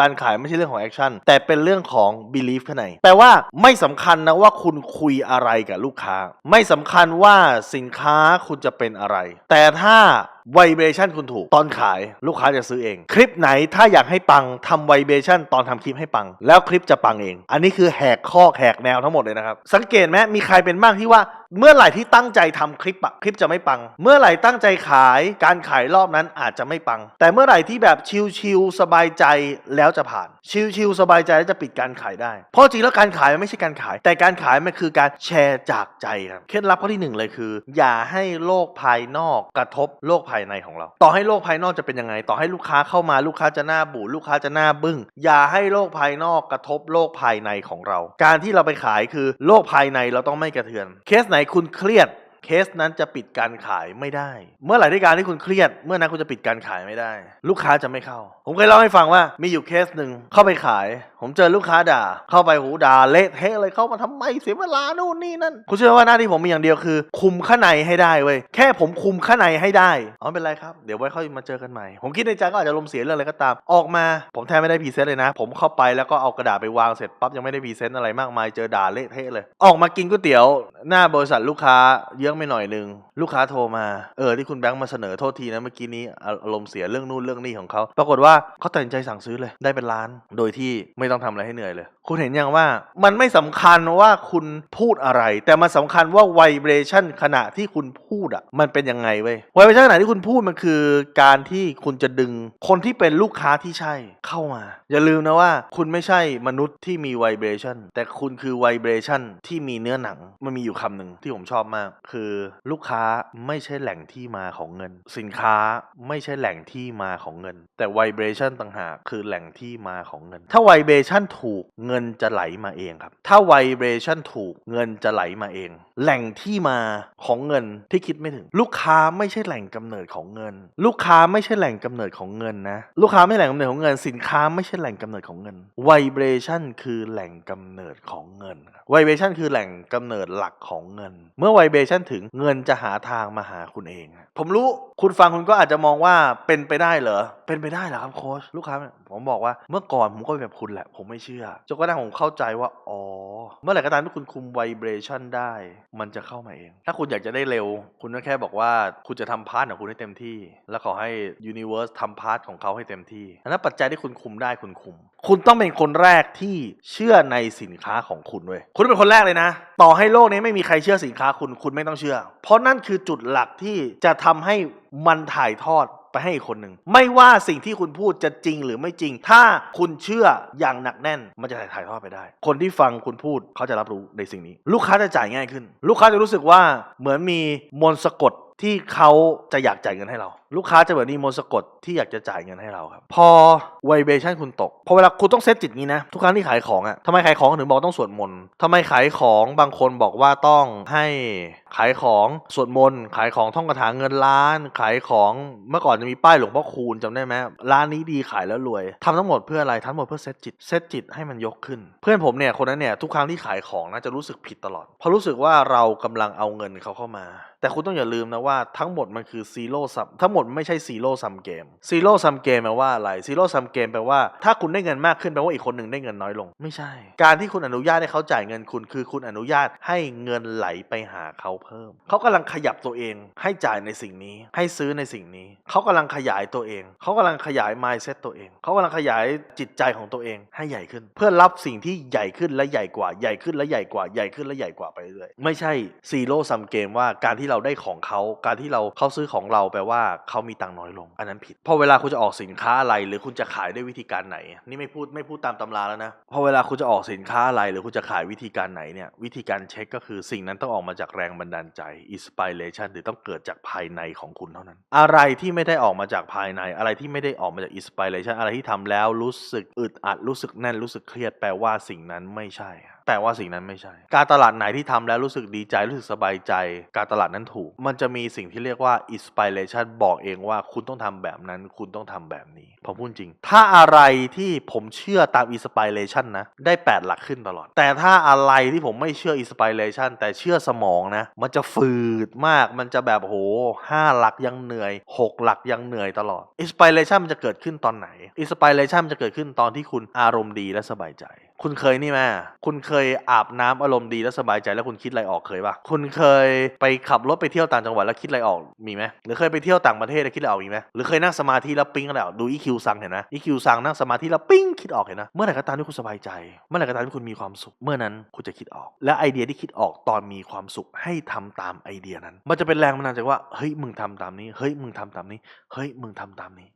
การขายไม่ใช่เรื่องของแอคชั่นแต่เป็นเรื่องของบีลีฟข้างในแปลว่าไม่สำคัญนะว่าคุณคุยอะไรกับลูกค้า ไม่สำคัญว่าสินค้าคุณจะเป็นอะไร แต่ถ้า vibration คุณถูก ตอนขายลูกค้าจะซื้อเอง คลิปไหนถ้าอยากให้ปังทำ vibration ตอนทำคลิปให้ปัง แล้วคลิปจะปังเอง อันนี้คือแหกข้อแหกแนวทั้งหมดเลยนะครับ สังเกตไหมมีใครเป็นบ้างที่ว่าเมื่อไหร่ที่ตั้งใจทำคลิปอะคลิปจะไม่ปัง เมื่อไหร่ตั้งใจขายการขายรอบนั้นอาจจะไม่ปัง แต่เมื่อไหร่ที่แบบชิลๆสบายใจแล้วจะผ่าน ชิลๆสบายใจแล้วจะปิดการขายได้ เพราะจริงแล้วการขายมันไม่ใช่การขาย แต่การขายมันคือการแชร์จากใจครับเคล็ดลับข้อที่หนึ่งเลยคือ อย่าให้โลกภายนอกกระทบโลกภายภายในของเรา ต่อให้โลกภายนอกจะเป็นยังไง ต่อให้ลูกค้าเข้ามาลูกค้าจะหน้าบูดลูกค้าจะหน้าบึ้ง อย่าให้โลกภายนอกกระทบโลกภายในของเรา การที่เราไปขายคือโลกภายในเราต้องไม่กระเทือน เคสไหนคุณเครียดเคสนั้นจะปิดการขายไม่ได้ เมื่อไหร่ที่การที่คุณเครียด เมื่อนั้นคุณจะปิดการขายไม่ได้ ลูกค้าจะไม่เข้า ผมเคยเล่าให้ฟังว่ามีอยู่เคสหนึ่งเข้าไปขาย ผมเจอลูกค้าด่า เข้าไปหูด่าเละเทะเลยเข้ามาทำไมเสียเวลานู่นนี่นั่นคุณเชื่อว่าหน้าที่ผมมีอย่างเดียวคือ คุมข้างในให้ได้เว้ยแค่ผมคุมข้างในให้ได้อ๋อไม่เป็นไรครับเดี๋ยวไว้ค่อยมาเจอกันใหม่ ผมคิดในใจก็อาจจะลมเสียเรื่องอะไรก็ตามออกมา ผมแทบไม่ได้พรีเซนต์เลยนะ ผมเข้าไปแล้วก็เอากระดาษไปวางเสร็จปั๊บยังไม่ได้พรีเซนต์อะไรมากมายเจอด่าเละเทะเลย ออกมากินก๋วยเตี๋ยว หน้าบริษัทลูกค้าเยอะไม่หน่อยนึงลูกค้าโทรมาเออที่คุณแบงค์มาเสนอโทษทีนะเมื่อกี้นี้อารมณ์เสียเรื่องนู่นเรื่องนี้ของเขาปรากฏว่าเขาตัดสินใจสั่งซื้อเลยได้เป็นล้าน โดยที่ไม่ต้องทำอะไรให้เหนื่อยเลยคุณเห็นยังว่ามันไม่สำคัญว่าคุณพูดอะไร แต่มันสำคัญว่า vibration ขณะที่คุณพูดอะมันเป็นยังไงเว้ย vibration ขณะที่คุณพูดมันคือการที่คุณจะดึงคนที่เป็นลูกค้าที่ใช่เข้ามา อย่าลืมนะว่า คุณไม่ใช่มนุษย์ที่มี vibration แต่คุณคือ vibration ที่มีเนื้อหนังมันมีอยู่คำหนึ่งที่ผมชอบมาก คือลูกค้าไม่ใช่แหล่งที่มาของเงิน สินค้าไม่ใช่แหล่งที่มาของเงิน แต่ vibration ต่างหากคือแหล่งที่มาของเงิน ถ้า vibration ถูกเงินจะไหลมาเองครับ ถ้า vibration ถูกเงินจะไหลมาเอง แหล่งที่มาของเงินที่คิดไม่ถึง ลูกค้าไม่ใช่แหล่งกำเนิดของเงิน ลูกค้าไม่ใช่แหล่งกำเนิดของเงินนะ ลูกค้าไม่ใช่แหล่งกำเนิดของเงิน สินค้าไม่ใช่แหล่งกำเนิดของเงิน vibration คือแหล่งกำเนิดของเงิน vibration คือแหล่งกำเนิดหลักของเงิน เมื่อ vibration ถึงเงินจะหาทางมาหาคุณเอง ผมรู้คุณฟังคุณก็อาจจะมองว่าเป็นไปได้เหรอเป็นไปได้เหรอครับโค้ชลูกค้าผมบอกว่าเมื่อก่อนผมก็เป็นแบบคุณแหละ ผมไม่เชื่อจนกระทั่งผมเข้าใจว่า อ๋อ เมื่อไหร่ก็ตามที่คุณคุม vibration ได้ มันจะเข้ามาเอง ถ้าคุณอยากจะได้เร็ว คุณก็แค่บอกว่าคุณจะทำพาร์ทของคุณให้เต็มที่ แล้วขอให้ universe ทำพาร์ทของเขาให้เต็มที่อันนั้นปัจจัยที่คุณคุมได้คุณคุม คุณต้องเป็นคนแรกที่เชื่อในสินค้าของคุณเว้ยคุณเป็นคนแรกเลยนะ ต่อให้โลกนี้ไม่มีใครเชื่อสินค้าคุณคุณไม่ต้องเชื่อ เพราะนั่นคือจุดหลักที่จะทำให้มันถ่ายทอด ไปให้อีกคนหนึ่งไม่ว่าสิ่งที่คุณพูดจะจริงหรือไม่จริง ถ้าคุณเชื่ออย่างหนักแน่น มันจะถ่ายทอดไปได้ คนที่ฟังคุณพูดเขาจะรับรู้ในสิ่งนี้ ลูกค้าจะจ่ายง่ายขึ้น ลูกค้าจะรู้สึกว่าเหมือนมีมนต์สะกดที่เขาจะอยากจ่ายเงินให้เรา ลูกค้าจะเหมือนมีมนสะกดที่อยากจะจ่ายเงินให้เราครับ พอ vibration คุณตก พอเวลาคุณต้องเซตจิตนี้นะ ทุกครั้งที่ขายของอะ่ะทำไมขายของถึงบอกต้องสวดมนต์ทำไมขายของบางคนบอกว่าต้องให้ขายของสวดมนต์ขายของท่องคาถาเงินล้าน ขายของเมื่อก่อนจะมีป้ายหลวงพ่อคูณจำได้ไหมร้านนี้ดีขายแล้วรวยทำทั้งหมดเพื่ออะไรทั้งหมดเพื่อเซตจิตเซตจิตให้มันยกขึ้น เพื่อนผมเนี่ยคนนั้นเนี่ยทุกครั้งที่ขายของนะจะรู้สึกผิดตลอดเพราะรู้สึกว่าเรากำลังเอาเงินเขาเข้ามา แต่คุณต้องอย่าลืมนะว่าทั้งหมดมันคือซีโร่ซัมทั้งหมดไม่ใช่ซีโร่ซัมเกมซีโร่ซัมเกมแปลว่าอะไรซีโร่ซัมเกมแปลว่าถ้าคุณได้เงินมากขึ้นแปลว่าอีกคนหนึ่งได้เงินน้อยลง ไม่ใช่ การที่คุณอนุญาตให้เขาจ่ายเงินคุณคือคุณอนุญาตให้เงินไหลไปหาเขาเพิ่ม เขากำลังขยับตัวเอง ให้จ่ายในสิ่งนี้ ให้ซื้อในสิ่งนี้ เขากำลังขยายตัวเอง เขากำลังขยาย mindset ตัวเอง เขากำลังขยายจิตใจของตัวเองให้ใหญ่ขึ้น เพื่อรับสิ่งที่ใหญ่ขึ้นและใหญ่กว่าใหญ่ขึ้นและใหญ่กว่าใหญ่ขึ้นและใหญ่กว่าไปเรื่อยไม่ใช่ซีโร่ซัมเกมว่าการที่เราได้ของเขา การที่เราเขาซื้อของเราแปลว่าเขามีตังค์น้อยลง อันนั้นผิด พอเวลาคุณจะออกสินค้าอะไร หรือคุณจะขายด้วยวิธีการไหน นี่ไม่พูดไม่พูดตามตำราแล้วนะ พอเวลาคุณจะออกสินค้าอะไรหรือคุณจะขายวิธีการไหนเนี่ยวิธีการเช็คก็คือสิ่งนั้นต้องออกมาจากแรงบันดาลใจ inspiration หรือต้องเกิดจากภายในของคุณเท่านั้น อะไรที่ไม่ได้ออกมาจากภายใน อะไรที่ไม่ได้ออกมาจาก inspiration อะไรที่ทำแล้วรู้สึกอึดอัดรู้สึกแน่นรู้สึกเครียดแปลว่าสิ่งนั้นไม่ใช่แต่ว่าสิ่งนั้นไม่ใช่ การตลาดไหนที่ทำแล้วรู้สึกดีใจรู้สึกสบายใจ การตลาดนั้นถูก มันจะมีสิ่งที่เรียกว่า inspiration บอกเองว่าคุณต้องทำแบบนั้น คุณต้องทำแบบนี้ผมพูดจริง ถ้าอะไรที่ผมเชื่อตาม inspiration นะ ได้ 8 หลักขึ้นตลอด แต่ถ้าอะไรที่ผมไม่เชื่อ inspiration แต่เชื่อสมองนะ มันจะฝืดมากมันจะแบบโหห้าหลักยังเหนื่อย 6 หลักยังเหนื่อยตลอด inspiration มันจะเกิดขึ้นตอนไหน inspiration มันจะเกิดขึ้นตอนที่คุณอารมณ์ดีและสบายใจ คุณเคยนี่ไหมคุณเคยอาบน้ำอารมณ์ดีและสบายใจแล้วคุณคิดอะไรออกเคยปะคุณเคยไปขับรถไปเที่ยวต่างจังหวัดแล้วคิดอะไรออกมีไหมหรือเคยไปเที่ยวต่างประเทศแล้วคิดอะไรออกมีไหมหรือเคยนั่งสมาธิแล้วปิ้งอะไรออกดูอีคิวซังเห็นนะอีคิวซังนั่งสมาธิแล้วปิ้งคิดออกเห็นนะเมื่อไหร่ก็ตามที่คุณสบายใจ เมื่อไหร่ก็ตามที่คุณมีความสุข เมื่อนั้นคุณจะคิดออก และไอเดียที่คิดออกตอนมีความสุขให้ทำตามไอเดียนั้น มันจะเป็นแรงบันดาลใจว่าเฮ้ยมึงทำตามนี้เฮ้ยมึงทำตามนี้เฮ้ยมึงทำตามนี้